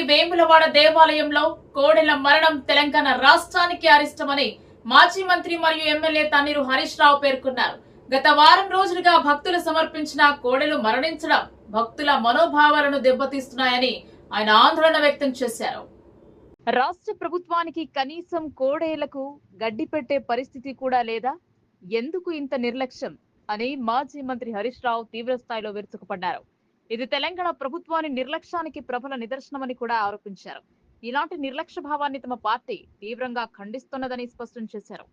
వేములవాడ దేవాలయంలో కోడెల మరణం తెలంగాణ రాష్ట్రానికి అరిష్టమని మాజీ మంత్రి మరియు ఎమ్మెల్యే తన్నీరు హరీష్ రావు పేర్కొన్నారు. గత వారం రోజులుగా భక్తులు సమర్పించిన కోడెలు మరణించడం భక్తుల మనోభావాలను దెబ్బతీస్తున్నాయని ఆయన ఆందోళన వ్యక్తం చేశారు. రాష్ట్ర ప్రభుత్వానికి కనీసం కోడేలకు గడ్డి పెట్టే పరిస్థితి కూడా లేదా? ఎందుకు ఇంత నిర్లక్ష్యం? అని మాజీ మంత్రి హరీష్ రావు తీవ్ర స్థాయిలో విరుచుకుపడ్డారు. ఇది తెలంగాణ ప్రభుత్వాన్ని నిర్లక్ష్యానికి ప్రబల నిదర్శనమని కూడా ఆరోపించారు. ఇలాంటి నిర్లక్ష్య భావాన్ని తమ పార్టీ తీవ్రంగా ఖండిస్తున్నదని స్పష్టం చేశారు.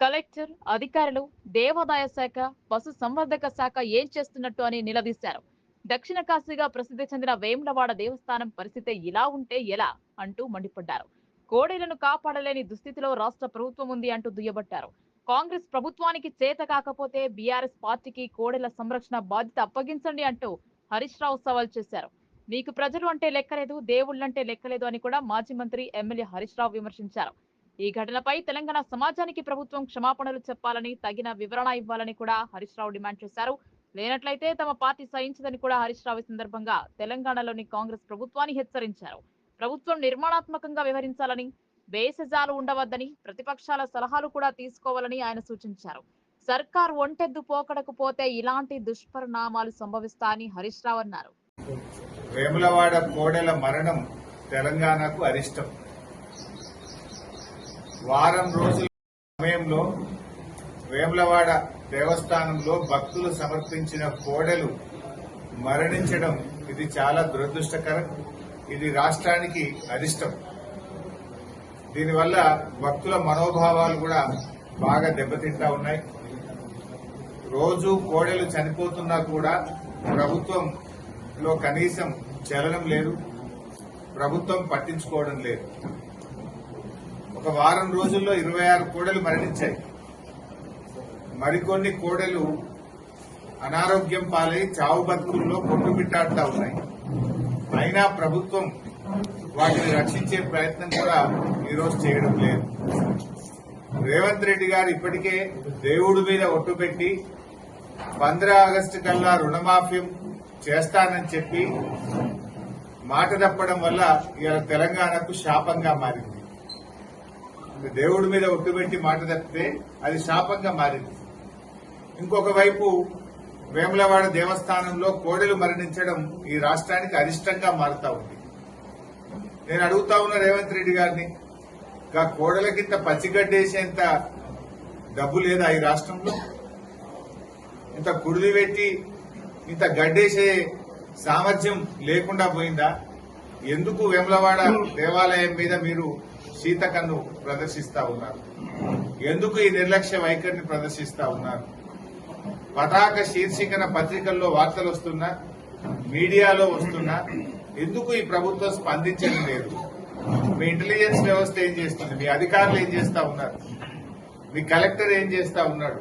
కలెక్టర్ అధికారులు దేవాదాయ శాఖ పశు సంవర్ధక శాఖ ఏం చేస్తున్నట్టు అని నిలదీశారు. దక్షిణ కాశీగా ప్రసిద్ధి చెందిన వేములవాడ దేవస్థానం పరిస్థితి ఇలా ఉంటే ఎలా అంటూ మండిపడ్డారు. కోడీలను కాపాడలేని దుస్థితిలో రాష్ట్ర ప్రభుత్వం ఉంది అంటూ దుయ్యబట్టారు. కాంగ్రెస్ ప్రభుత్వానికి చేత కాకపోతే బీఆర్ఎస్ పార్టీకి కోడెల సంరక్షణ బాధ్యత అప్పగించండి అంటూ హరీష్ రావు సవాల్ చేశారు. మీకు ప్రజలు అంటే లెక్కలేదు దేవుళ్ళంటే లెక్కలేదు అని కూడా మాజీ మంత్రి ఎమ్మెల్యే హరీష్ రావు విమర్శించారు. ఈ ఘటనపై తెలంగాణ సమాజానికి ప్రభుత్వం క్షమాపణలు చెప్పాలని తగిన వివరణ ఇవ్వాలని కూడా హరీష్ రావు డిమాండ్ చేశారు. లేనట్లయితే తమ పార్టీ సహించదని కూడా హరీష్ రావు సందర్భంగా తెలంగాణలోని కాంగ్రెస్ ప్రభుత్వాన్ని హెచ్చరించారు. ప్రభుత్వం నిర్మాణాత్మకంగా వ్యవహరించాలని బేసజాలు ఉండవద్దని ప్రతిపక్షాల సలహాలు కూడా తీసుకోవాలని ఆయన సూచించారు. సర్కార్ ఒంటెద్దు పోకడకు పోతే ఇలాంటి దుష్పరిణామాలు సంభవిస్తాయని హరీష్ రావు అన్నారు. వేములవాడ కోడెల మరణం తెలంగాణకు అరిష్టం. వారం రోజుల సమయంలో వేములవాడ దేవస్థానంలో భక్తులు సమర్పించిన కోడెలు మరణించడం ఇది చాలా దురదృష్టకరం. ఇది రాష్ట్రానికి అరిష్టం. దీనివల్ల భక్తుల మనోభావాలు కూడా బాగా దెబ్బతింటా ఉన్నాయి. రోజు కోడెలు చనిపోతున్నా కూడా ప్రభుత్వంలో కనీసం చలనం లేదు ప్రభుత్వం పట్టించుకోవడం లేదు. ఒక వారం రోజుల్లో ఇరవై ఆరు కోడలు మరణించాయి. మరికొన్ని కోడలు అనారోగ్యం పాలై చావు బతుకుల్లో కొట్టుమిట్టాడుతా ఉన్నాయి. అయినా ప్రభుత్వం వాటిని రక్షించే ప్రయత్నం కూడా ఈరోజు చేయడం లేదు. రేవంత్ రెడ్డి గారు ఇప్పటికే దేవుడి మీద ఒట్టు పెట్టి పంద్రా ఆగస్టు కల్లా రుణమాఫీ చేస్తానని చెప్పి మాట తప్పడం వల్ల ఇవాళ తెలంగాణకు శాపంగా మారింది. దేవుడి మీద ఒట్టుబెట్టి మాట తప్పితే అది శాపంగా మారింది. ఇంకొక వైపు వేములవాడ దేవస్థానంలో కోడెలు మరణించడం ఈ రాష్ట్రానికి అరిష్టంగా మారుతా ఉంది. నేను అడుగుతా ఉన్న రేవంత్ రెడ్డి గారిని ఇంకా కోడలకింత పచ్చిగడ్డేసేంత డబ్బు లేదా ఈ రాష్ట్రంలో? ఇంత కుడిది పెట్టి ఇంత గడ్డేసే సామర్థ్యం లేకుండా పోయిందా? ఎందుకు వెమలవాడ దేవాలయం మీద మీరు సీతకన్ను ప్రదర్శిస్తా ఉన్నారు? ఎందుకు ఈ నిర్లక్ష్య వైఖరిని ప్రదర్శిస్తా ఉన్నారు? పతాక శీర్షికన పత్రికల్లో వార్తలు వస్తున్నా మీడియాలో వస్తున్నా ఎందుకు ఈ ప్రభుత్వం స్పందించడం లేదు? మీ ఇంటెలిజెన్స్ వ్యవస్థ ఏం చేస్తుంది? మీ అధికారులు ఏం చేస్తా ఉన్నారు? మీ కలెక్టర్ ఏం చేస్తా ఉన్నాడు?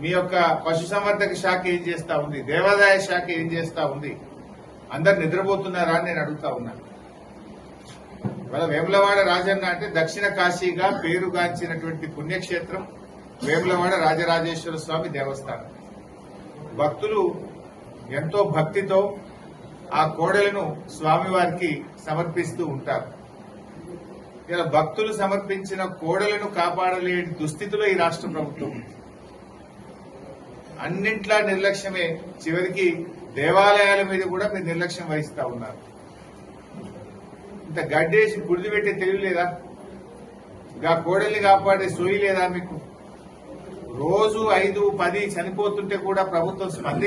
మీ యొక్క పశుసంవర్ధక శాఖ ఏం చేస్తా ఉంది? దేవాదాయ శాఖ ఏం చేస్తా ఉంది? అందరు నిద్రపోతున్నారా అని నేను అడుగుతా ఉన్నాను ఇవాళ వేములవాడ రాజన్న అంటే దక్షిణ కాశీగా పేరుగాంచినటువంటి పుణ్యక్షేత్రం వేములవాడ రాజరాజేశ్వర స్వామి దేవస్థానం. భక్తులు ఎంతో భక్తితో ఆ కోడలను స్వామివారికి సమర్పిస్తూ ఉంటారు. ఇలా భక్తులు సమర్పించిన కోడలను కాపాడలేని దుస్థితిలో ఈ రాష్ట్ర ప్రభుత్వం ఉంది. అన్నింట్లా నిర్లక్ష్యమే. చివరికి దేవాలయాల మీద కూడా మీరు నిర్లక్ష్యం వహిస్తా ఉన్నారు. ఇంత గడ్డేసి గుడిది పెట్టే తెలియలేదా ఇంకా కోడల్ని కాపాడే సోయి లేదా మీకు? రోజు ఐదు పది చనిపోతుంటే కూడా ప్రభుత్వం స్పంది